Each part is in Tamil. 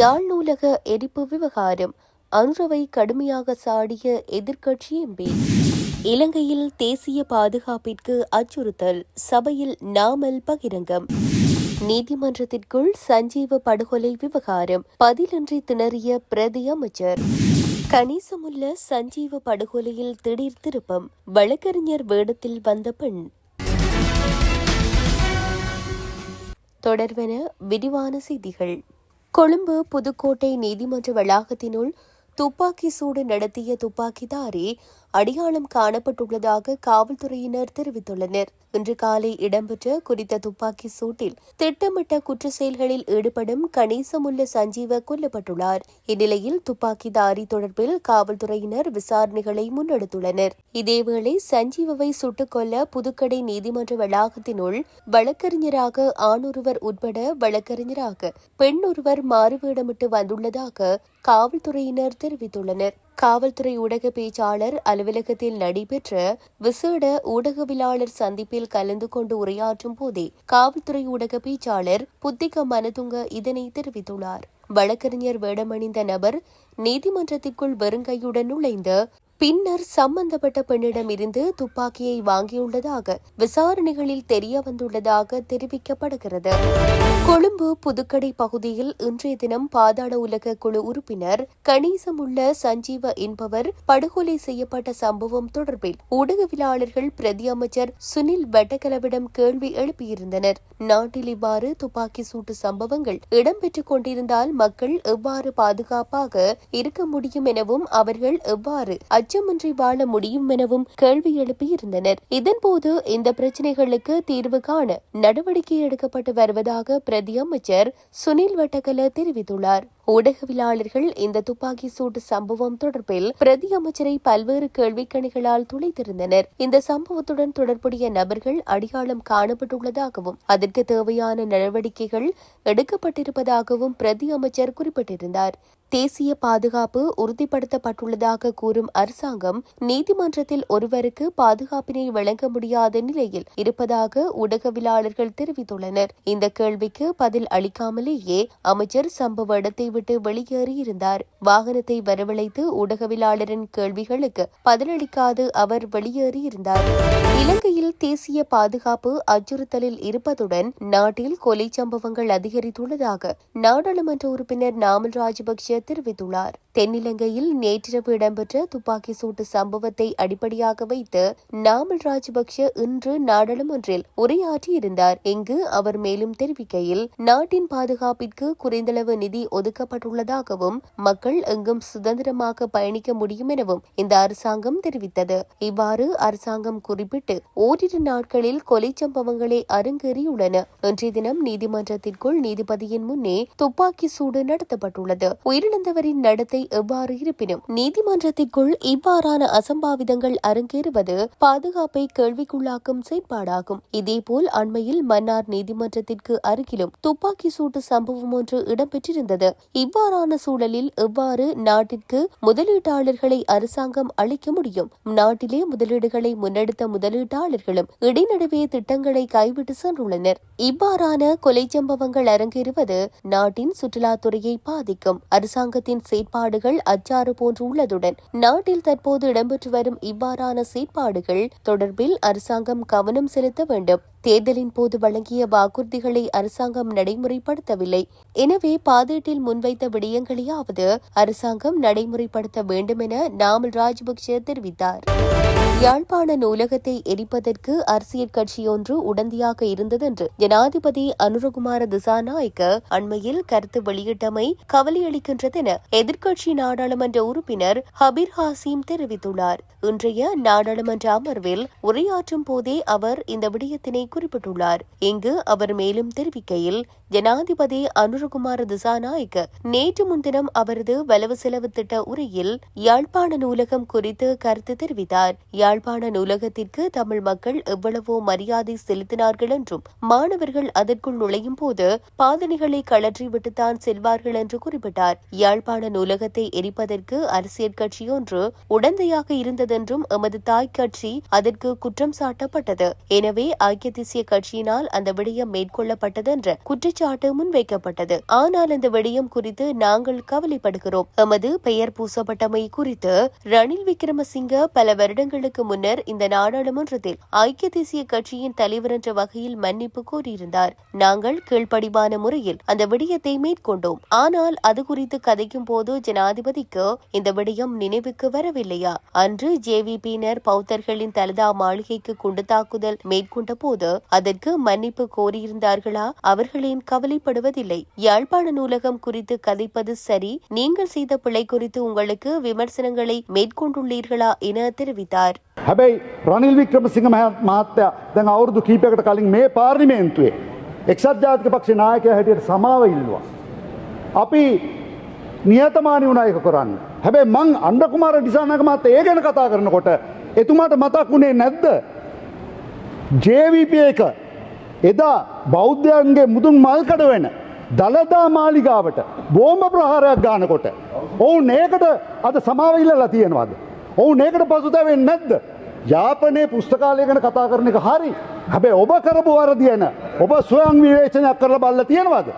யாழ் நூலக எரிப்பு விவகாரம். அன்றவை கடுமையாக சாடிய எதிர்க்கட்சி எம்பி. இலங்கையில் தேசிய பாதுகாப்பிற்கு அச்சுறுத்தல். சபையில் நாமல் பகிரங்கம். நீதிமன்றத்திற்குள் சஞ்சீவ படுகொலை விவகாரம். பதிலின்றி திணறிய பிரதி அமைச்சர். கணிசமுள்ள சஞ்சீவ படுகொலையில் திடீர் திருப்பம். வழக்கறிஞர் வேடத்தில் வந்த பெண். தொடர்வன விரிவான செய்திகள். கொழும்பு புதுக்கோட்டை நீதிமன்ற வளாகத்தினுள் துப்பாக்கி சூடு நடத்திய துப்பாக்கிதாரி அடையாளம் காணப்பட்டுள்ளதாக காவல்துறையினர் தெரிவித்துள்ளனர். இன்று காலை இடம்பெற்ற குறித்த துப்பாக்கி சூட்டில் திட்டமிட்ட குற்ற செயல்களில் ஈடுபடும் கணேசமுல்ல சஞ்சீவ கொல்லப்பட்டுள்ளார். இந்நிலையில் துப்பாக்கிதாரி தொடர்பில் காவல்துறையினர் விசாரணைகளை முன்னெடுத்துள்ளனர். இதேவேளை சஞ்சீவவை சுட்டுக் கொல்ல புதுக்கடை நீதிமன்ற வளாகத்தினுள் வழக்கறிஞராக ஆணொருவர் உட்பட வழக்கறிஞராக பெண் ஒருவர் மாறுவேடமிட்டு வந்துள்ளதாக காவல்துறையினர் தெரிவித்துள்ளனர். காவல்துறை ஊடக பேச்சாளர் அலுவலகத்தில் நடைபெற்ற விசேட ஊடகவியலாளர் சந்திப்பில் கலந்து கொண்டு உரையாற்றும் போதே காவல்துறை ஊடக பேச்சாளர் புத்திக மனதுங்க இதனை தெரிவித்துள்ளார். வழக்கறிஞர் வேடமணிந்த நபர் நீதிமன்றத்திற்குள் வெறுங்கையுடன் நுழைந்து பின்னர் சம்பந்தப்பட்ட பெண்ணிடம் இருந்து துப்பாக்கியை வாங்கியுள்ளதாக விசாரணைகளில் தெரிய வந்துள்ளதாக தெரிவிக்கப்படுகிறது. கொழும்பு புதுக்கடை பகுதியில் இன்றைய தினம் பாதாள உலக குழு உறுப்பினர் கணேசமுள்ள சஞ்சீவ என்பவர் படுகொலை செய்யப்பட்ட சம்பவம் தொடர்பில் ஊடகவியலாளர்கள் பிரதி அமைச்சர் சுனில் வெட்டகலவிடம் கேள்வி எழுப்பியிருந்தனர். நாட்டில் இவ்வாறு துப்பாக்கி சூட்டு சம்பவங்கள் இடம்பெற்றுக் கொண்டிருந்தால் மக்கள் எவ்வாறு பாதுகாப்பாக இருக்க முடியும் எனவும் அவர்கள் எவ்வாறு அச்சமின்றி வாழ முடியும் எனவும் கேள்வி எழுப்பியிருந்தனர். இதன்போது இந்த பிரச்சினைகளுக்கு தீர்வு காண நடவடிக்கை எடுக்கப்பட்டு வருவதாக பிரதி அமைச்சர் சுனில் வட்டகல தெரிவித்துள்ளார். ஊடகவியலாளர்கள் இந்த துப்பாக்கி சூட்டு சம்பவம் தொடர்பில் பிரதி அமைச்சரை பல்வேறு கேள்விக்கணிகளால் துளைத்திருந்தனர். இந்த சம்பவத்துடன் தொடர்புடைய நபர்கள் அடையாளம் காணப்பட்டுள்ளதாகவும் அதற்கு தேவையான நடவடிக்கைகள் எடுக்கப்பட்டிருப்பதாகவும் பிரதி அமைச்சர் குறிப்பிட்டிருந்தார். தேசிய பாதுகாப்பு உறுதிப்படுத்தப்பட்டுள்ளதாக கூறும் அரசாங்கம் நீதிமன்றத்தில் ஒருவருக்கு பாதுகாப்பினை வழங்க முடியாத நிலையில் இருப்பதாக ஊடகவியலாளர்கள் தெரிவித்துள்ளனர். இந்த கேள்விக்கு பதில் அளிக்காமலேயே அமைச்சர் சம்பவ இடத்தை விட்டு வெளியேறியிருந்தார். வாகனத்தை வரவழைத்து ஊடகவியலாளரின் கேள்விகளுக்கு பதிலளிக்காது அவர் வெளியேறியிருந்தார். இலங்கையில் தேசிய பாதுகாப்பு அச்சுறுத்தலில் இருப்பதுடன் நாட்டில் கொலை சம்பவங்கள் அதிகரித்துள்ளதாக நாடாளுமன்ற உறுப்பினர் நாமல் ராஜபக்ஷ தெரிவித்துள்ளார் தென்னிலங்கையில் நேற்றிரவு இடம்பெற்ற துப்பாக்கி சூட்டு சம்பவத்தை அடிப்படையாக வைத்து நாமல் ராஜபக்ஷ இன்று நாடாளுமன்றில் உரையாற்றியிருந்தார். இங்கு அவர் மேலும் தெரிவிக்கையில் நாட்டின் பாதுகாப்பிற்கு குறைந்தளவு நிதி ஒதுக்கப்பட்டுள்ளதாகவும் மக்கள் எங்கும் சுதந்திரமாக பயணிக்க முடியும் எனவும் இந்த அரசாங்கம் தெரிவித்தது. இவ்வாறு அரசாங்கம் குறிப்பிட்டு ஓரிரு நாட்களில் கொலை சம்பவங்களே அரங்கேறியுள்ளன. இன்றைய தினம் நீதிமன்றத்திற்குள் நீதிபதியின் முன்னே துப்பாக்கி சூடு நடத்தப்பட்டுள்ளது. உயிரிழந்தவரின் நடத்தை எவ்வாறு இருப்பினும் நீதிமன்றத்திற்குள் இவ்வாறான அசம்பாவிதங்கள் அரங்கேறுவது பாதுகாப்பை கேள்விக்குள்ளாக்கும் செயற்பாடாகும். இதேபோல் அண்மையில் மன்னார் நீதிமன்றத்திற்கு அருகிலும் துப்பாக்கி சூட்டு சம்பவம் ஒன்று இடம்பெற்றிருந்தது. இவ்வாறான சூழலில் எவ்வாறு நாட்டிற்கு முதலீட்டாளர்களை அரசாங்கம் அளிக்க முடியும்? நாட்டிலே முதலீடுகளை முன்னெடுத்த முதலீட்டாளர்களும் இடைநடுவே திட்டங்களை கைவிட்டு சென்றுள்ளனர். இவ்வாறான கொலை சம்பவங்கள் அரங்கேறுவது நாட்டின் சுற்றுலாத்துறையை பாதிக்கும். அரசாங்கத்தின் செயற்பாடு செயற்பாடுகள் அச்சாறு போன்றுள்ளதுடன் நாட்டில் தற்போது இடம்பெற்று வரும் இவ்வாறான செயற்பாடுகள் தொடர்பில் அரசாங்கம் கவனம் செலுத்த வேண்டும். தேர்தலின் போது வழங்கிய வாக்குறுதிகளை அரசாங்கம் நடைமுறைப்படுத்தவில்லை. எனவே பாதீட்டில் முன்வைத்த விடயங்களையாவது அரசாங்கம் நடைமுறைப்படுத்த வேண்டும் என நாமல் ராஜபக்சே தெரிவித்தார். யாழ்ப்பாண நூலகத்தை எரிப்பதற்கு அரசியல் கட்சியொன்று உடந்தையாக இருந்ததென்று ஜனாதிபதி அனுரகுமார திசாநாயக்க அண்மையில் கருத்து வெளியிட்டமை கவலையளிக்கின்றதென எதிர்க்கட்சி நாடாளுமன்ற உறுப்பினர் ஹபீர் ஹாசிம் தெரிவித்துள்ளார். இன்றைய நாடாளுமன்ற அமர்வில் உரையாற்றும் போதே அவர் இந்த விடயத்தினை குறிப்பிட்டுள்ளார். இங்கு அவர் மேலும் தெரிவிக்கையில் ஜனாதிபதி அனுரகுமார திசாநாயக்க நேற்று முன்தினம் அவரது வலவு செலவு திட்ட உரையில் யாழ்ப்பாண நூலகம் குறித்து கருத்து தெரிவித்தார். யாழ்ப்பாண நூலகத்திற்கு தமிழ் மக்கள் எவ்வளவோ மரியாதை செலுத்தினார்கள் என்றும் மாணவர்கள் அதற்குள் நுழையும் போது பாதணிகளை கழற்றிவிட்டுத்தான் செல்வார்கள் என்று குறிப்பிட்டார். யாழ்ப்பாண நூலகத்தை எரிப்பதற்கு அரசியல் கட்சி ஒன்று உடந்தையாக இருந்ததென்றும் எமது தாய் கட்சி அதற்கு குற்றம் சாட்டப்பட்டது. எனவே ஐக்கிய தேசிய கட்சியினால் அந்த விடயம் மேற்கொள்ளப்பட்டதென்ற குற்றச்சாட்டு முன்வைக்கப்பட்டது. ஆனால் இந்த விடயம் குறித்து நாங்கள் கவலைப்படுகிறோம். எமது பெயர் பூசப்பட்டமை குறித்து ரணில் விக்ரமசிங்க பல வருடங்களுக்கு முன்னர் இந்த நாடாளுமன்றத்தில் ஐக்கிய தேசிய கட்சியின் தலைவர் என்ற வகையில் மன்னிப்பு கோரியிருந்தார். நாங்கள் கீழ்ப்படிவான முறையில் அந்த விடயத்தை மேற்கொண்டோம். ஆனால் அது குறித்து கதைக்கும் போது ஜனாதிபதிக்கு இந்த விடயம் நினைவுக்கு வரவில்லையா? அன்று ஜேவிபியினர் பௌத்தர்களின் தலதா மாளிகைக்கு குண்டு தாக்குதல் மேற்கொண்ட போது அதற்கு மன்னிப்பு கோரியிருந்தார்களா? அவர்களின் கவலைப்படுவதில்லை. யாழ்ப்பாண நூலகம் குறித்து கதைப்பது சரி. நீங்கள் செய்த பிழை குறித்து உங்களுக்கு விமர்சனங்களை மேற்கொண்டுள்ளீர்களா என தெரிவித்தார். හැබැයි රනිල් වික්‍රමසිංහ මහ- මහත්තයා දැන් අවුරුදු කීපයකට කලින් මේ පාර්ලිමේන්තුවේ එක්සත් ජාතික පක්ෂ නායකයා හැටියට සමාව ඉල්ලුවා. අපි නියතමානි වුණා ඒක කරන්න. හැබැයි මං අන්ඩකුමාර ඩිසානක මහත්තයා ඒ ගැන කතා කරනකොට එතුමාට මතක් වුණේ නැද්ද? ජේවිප එක එදා බෞද්ධයන්ගේ මුදුන් මල්කඩ වෙන දළදා මාලිගාවට බෝම්බ ප්‍රහාරයක් ගානකොට. ඔවුන් ඒකට අද සමාවඉල්ලලා තියෙනවාද. ඔවුන් ඒකට පසුතැවෙන් නැද්ද. යාපනයේ පුස්තකාලය ගැන කතා කරන එක හරි හැබැ ඔබ කරපු වරදියන ඔබ ස්වයං විවේචනයක් කරල බල්ල තියෙනවාද.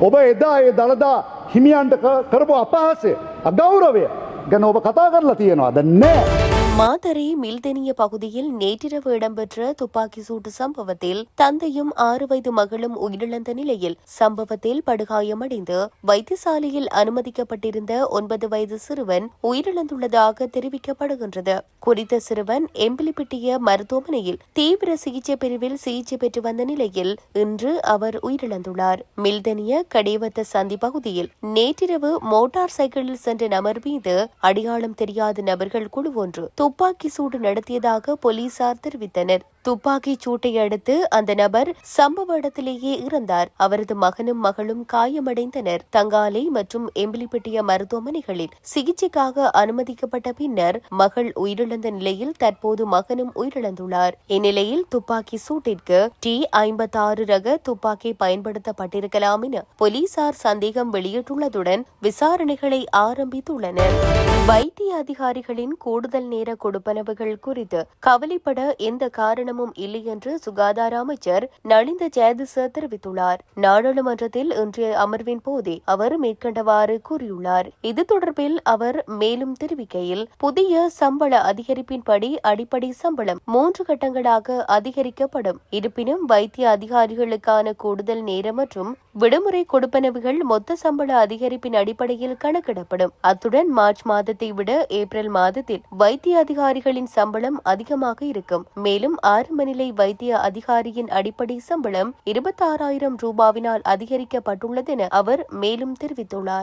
ඔබ එදා ඒ දළදා හිමියන්ට ක- කරපු අපහසය අගෞරවය ගැන ඔබ කතා කරලා තියෙනවාද නෑ. மாதரை மில்தெனிய பகுதியில் நேற்றிரவு இடம்பெற்ற துப்பாக்கி சூட்டு சம்பவத்தில் தந்தையும் ஆறு வயது மகளும் உயிரிழந்த நிலையில் சம்பவத்தில் படுகாயமடைந்து வைத்தியசாலையில் அனுமதிக்கப்பட்டிருந்த ஒன்பது வயது சிறுவன் உயிரிழந்துள்ளதாக தெரிவிக்கப்படுகின்றது. குறித்த சிறுவன் எம்பிலிப்பிட்டிய மருத்துவமனையில் தீவிர சிகிச்சை பிரிவில் சிகிச்சை பெற்று வந்த நிலையில் இன்று அவர் உயிரிழந்துள்ளார். மில்தெனிய கடைவத்த சந்தி பகுதியில் நேற்றிரவு மோட்டார் சைக்கிளில் சென்ற நபர் மீது அடையாளம் தெரியாத நபர்கள் குழு ஒன்று துப்பாக்கி சூடு நடத்தியதாக போலீசார் தெரிவித்தனர். துப்பாக்கிச் சூட்டை அடுத்து அந்த நபர் சம்பவ இடத்திலேயே இறந்தார். அவரது மகனும் மகளும் காயமடைந்தனர். தங்காலை மற்றும் எம்பிலிப்பட்டிய மருத்துவமனைகளில் சிகிச்சைக்காக அனுமதிக்கப்பட்ட பின்னர் மகள் உயிரிழந்த நிலையில் தற்போது மகனும் உயிரிழந்துள்ளார். இந்நிலையில் துப்பாக்கி சூட்டிற்கு டி ஐம்பத்தாறு ரக துப்பாக்கி பயன்படுத்தப்பட்டிருக்கலாம் என போலீசார் சந்தேகம் வெளியிட்டுள்ளதுடன் விசாரணைகளை ஆரம்பித்துள்ளனர். வைத்திய அதிகாரிகளின் கூடுதல் நேர கொடுப்பனவுகள் குறித்து கவலைப்பட எந்த காரணம் காரணமும் இல்லை என்று சுகாதார அமைச்சர் நளிந்த ஜெயதிச தெரிவித்துள்ளார். நாடாளுமன்றத்தில் இன்றைய அமர்வின் போதே அவர் மேற்கண்டவாறு கூறியுள்ளார். இது தொடர்பில் அவர் மேலும் தெரிவிக்கையில் புதிய சம்பள அதிகரிப்பின்படி அடிப்படை சம்பளம் மூன்று கட்டங்களாக அதிகரிக்கப்படும். இருப்பினும் வைத்திய அதிகாரிகளுக்கான கூடுதல் நேரம் மற்றும் விடுமுறை கொடுப்பனவுகள் மொத்த சம்பள அதிகரிப்பின் அடிப்படையில் கணக்கிடப்படும். அத்துடன் மார்ச் மாதத்தை விட ஏப்ரல் மாதத்தில் வைத்திய அதிகாரிகளின் சம்பளம் அதிகமாக இருக்கும். மேலும் ஆரம்ப நிலை வைத்திய அதிகாரியின் அடிப்படை சம்பளம் இருபத்தாறாயிரம் ரூபாவினால் அதிகரிக்கப்பட்டுள்ளது என அவர் மேலும் தெரிவித்துள்ளார்.